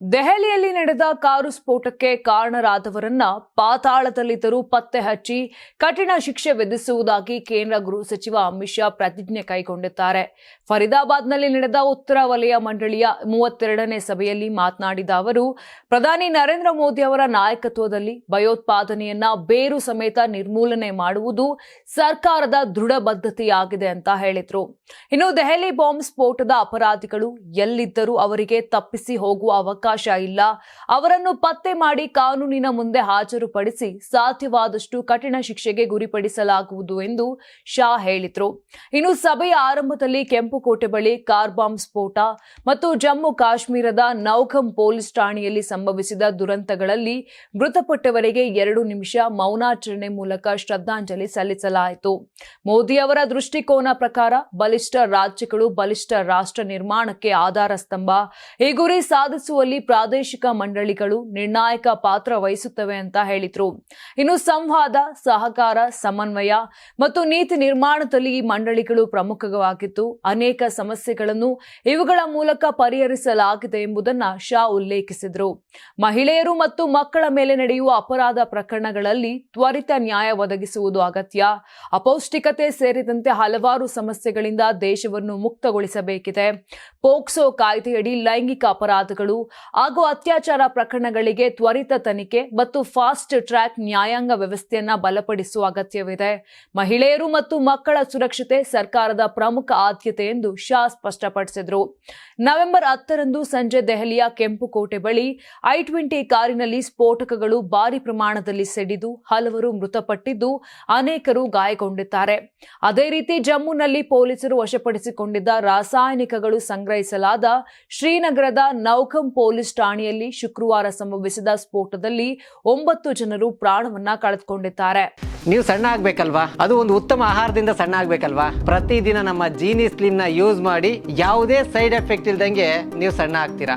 ದೆಹಲಿಯಲ್ಲಿ ನಡೆದ ಕಾರು ಸ್ಫೋಟಕ್ಕೆ ಕಾರಣರಾದವರನ್ನ ಪಾತಾಳದಲ್ಲಿದ್ದರೂ ಪತ್ತೆ ಹಚ್ಚಿ ಕಠಿಣ ಶಿಕ್ಷೆ ವಿಧಿಸುವುದಾಗಿ ಕೇಂದ್ರ ಗೃಹ ಸಚಿವ ಅಮಿತ್ ಶಾ ಪ್ರತಿಜ್ಞೆ ಕೈಗೊಂಡಿದ್ದಾರೆ. ಫರೀದಾಬಾದ್ನಲ್ಲಿ ನಡೆದ ಉತ್ತರ ವಲಯ ಮಂಡಳಿಯ ಮೂವತ್ತೆರಡನೇ ಸಭೆಯಲ್ಲಿ ಮಾತನಾಡಿದ ಅವರು, ಪ್ರಧಾನಿ ನರೇಂದ್ರ ಮೋದಿ ಅವರ ನಾಯಕತ್ವದಲ್ಲಿ ಭಯೋತ್ಪಾದನೆಯನ್ನ ಬೇರು ಸಮೇತ ನಿರ್ಮೂಲನೆ ಮಾಡುವುದು ಸರ್ಕಾರದ ದೃಢ ಬದ್ಧತೆಯಾಗಿದೆ ಅಂತ ಹೇಳಿದರು. ಇನ್ನು ದೆಹಲಿ ಬಾಂಬ್ ಸ್ಫೋಟದ ಅಪರಾಧಿಗಳು ಎಲ್ಲಿದ್ದರೂ ಅವರಿಗೆ ತಪ್ಪಿಸಿ ಹೋಗುವ ಇಲ್ಲ. ಅವರನ್ನು ಪತ್ತೆ ಮಾಡಿ ಕಾನೂನಿನ ಮುಂದೆ ಹಾಜರುಪಡಿಸಿ ಸಾಧ್ಯವಾದಷ್ಟು ಕಠಿಣ ಶಿಕ್ಷೆಗೆ ಗುರಿಪಡಿಸಲಾಗುವುದು ಎಂದು ಶಾ ಹೇಳಿದ್ರು. ಇನ್ನು ಸಭೆಯ ಆರಂಭದಲ್ಲಿ ಕೆಂಪುಕೋಟೆ ಬಳಿ ಕಾರ್ ಬಾಂಬ್ ಸ್ಫೋಟ ಮತ್ತು ಜಮ್ಮು ಕಾಶ್ಮೀರದ ನೌಖಂ ಪೊಲೀಸ್ ಠಾಣೆಯಲ್ಲಿ ಸಂಭವಿಸಿದ ದುರಂತಗಳಲ್ಲಿ ಮೃತಪಟ್ಟವರಿಗೆ ಎರಡು ನಿಮಿಷ ಮೌನಾಚರಣೆ ಮೂಲಕ ಶ್ರದ್ಧಾಂಜಲಿ ಸಲ್ಲಿಸಲಾಯಿತು. ಮೋದಿ ಅವರ ದೃಷ್ಟಿಕೋನ ಪ್ರಕಾರ ಬಲಿಷ್ಠ ರಾಜ್ಯಗಳು ಬಲಿಷ್ಠ ರಾಷ್ಟ್ರ ನಿರ್ಮಾಣಕ್ಕೆ ಆಧಾರ ಸ್ತಂಭ ಈ ಗುರಿ ಸಾಧಿಸುವಲ್ಲಿ ಪ್ರಾದೇಶಿಕ ಮಂಡಳಿಗಳು ನಿರ್ಣಾಯಕ ಪಾತ್ರ ವಹಿಸುತ್ತವೆ ಅಂತ ಹೇಳಿದ್ರು. ಇನ್ನು ಸಂವಾದ, ಸಹಕಾರ, ಸಮನ್ವಯ ಮತ್ತು ನೀತಿ ನಿರ್ಮಾಣದಲ್ಲಿ ಈ ಮಂಡಳಿಗಳು ಪ್ರಮುಖವಾಗಿದ್ದು, ಅನೇಕ ಸಮಸ್ಯೆಗಳನ್ನು ಇವುಗಳ ಮೂಲಕ ಪರಿಹರಿಸಲಾಗಿದೆ ಎಂಬುದನ್ನ ಶಾ ಉಲ್ಲೇಖಿಸಿದರು. ಮಹಿಳೆಯರು ಮತ್ತು ಮಕ್ಕಳ ಮೇಲೆ ನಡೆಯುವ ಅಪರಾಧ ಪ್ರಕರಣಗಳಲ್ಲಿ ತ್ವರಿತ ನ್ಯಾಯ ಒದಗಿಸುವುದು ಅಗತ್ಯ. ಅಪೌಷ್ಟಿಕತೆ ಸೇರಿದಂತೆ ಹಲವಾರು ಸಮಸ್ಯೆಗಳಿಂದ ದೇಶವನ್ನು ಮುಕ್ತಗೊಳಿಸಬೇಕಿದೆ. ಪೋಕ್ಸೋ ಕಾಯ್ದೆಯಡಿ ಲೈಂಗಿಕ ಅಪರಾಧಗಳು ಹಾಗೂ ಅತ್ಯಾಚಾರ ಪ್ರಕರಣಗಳಿಗೆ ತ್ವರಿತ ತನಿಖೆ ಮತ್ತು ಫಾಸ್ಟ್ ಟ್ರ್ಯಾಕ್ ನ್ಯಾಯಾಂಗ ವ್ಯವಸ್ಥೆಯನ್ನ ಬಲಪಡಿಸುವ ಅಗತ್ಯವಿದೆ. ಮಹಿಳೆಯರು ಮತ್ತು ಮಕ್ಕಳ ಸುರಕ್ಷತೆ ಸರ್ಕಾರದ ಪ್ರಮುಖ ಆದ್ಯತೆ ಎಂದು ಶಾ ಸ್ಪಷ್ಟಪಡಿಸಿದರು. ನವೆಂಬರ್ ಹತ್ತರಂದು ಸಂಜೆ ದೆಹಲಿಯ ಕೆಂಪುಕೋಟೆ ಬಳಿ ಐ ಟ್ವೆಂಟಿ ಕಾರಿನಲ್ಲಿ ಸ್ಫೋಟಕಗಳು ಭಾರಿ ಪ್ರಮಾಣದಲ್ಲಿ ಸಿಡಿದು ಹಲವರು ಮೃತಪಟ್ಟಿದ್ದು ಅನೇಕರು ಗಾಯಗೊಂಡಿದ್ದಾರೆ. ಅದೇ ರೀತಿ ಜಮ್ಮುನಲ್ಲಿ ಪೊಲೀಸರು ವಶಪಡಿಸಿಕೊಂಡಿದ್ದ ರಾಸಾಯನಿಕಗಳು ಸಂಗ್ರಹಿಸಲಾದ ಶ್ರೀನಗರದ ನೌಕಂ ಪೊಲೀಸ್ ಠಾಣೆಯಲ್ಲಿ ಶುಕ್ರವಾರ ಸಂಭವಿಸಿದ ಸ್ಫೋಟದಲ್ಲಿ ಒಂಬತ್ತು ಜನರು ಪ್ರಾಣವನ್ನ ಕಳೆದುಕೊಂಡಿದ್ದಾರೆ. ನೀವು ಸಣ್ಣ ಆಗ್ಬೇಕಲ್ವಾ? ಅದು ಒಂದು ಉತ್ತಮ ಆಹಾರದಿಂದ ಸಣ್ಣ ಆಗ್ಬೇಕಲ್ವಾ? ಪ್ರತಿದಿನ ನಮ್ಮ ಜೀನಿ ಸ್ಲಿಮ್ನ ಯೂಸ್ ಮಾಡಿ ಯಾವುದೇ ಸೈಡ್ ಎಫೆಕ್ಟ್ ಇಲ್ದಂಗೆ ನೀವು ಸಣ್ಣ ಆಗ್ತೀರಾ?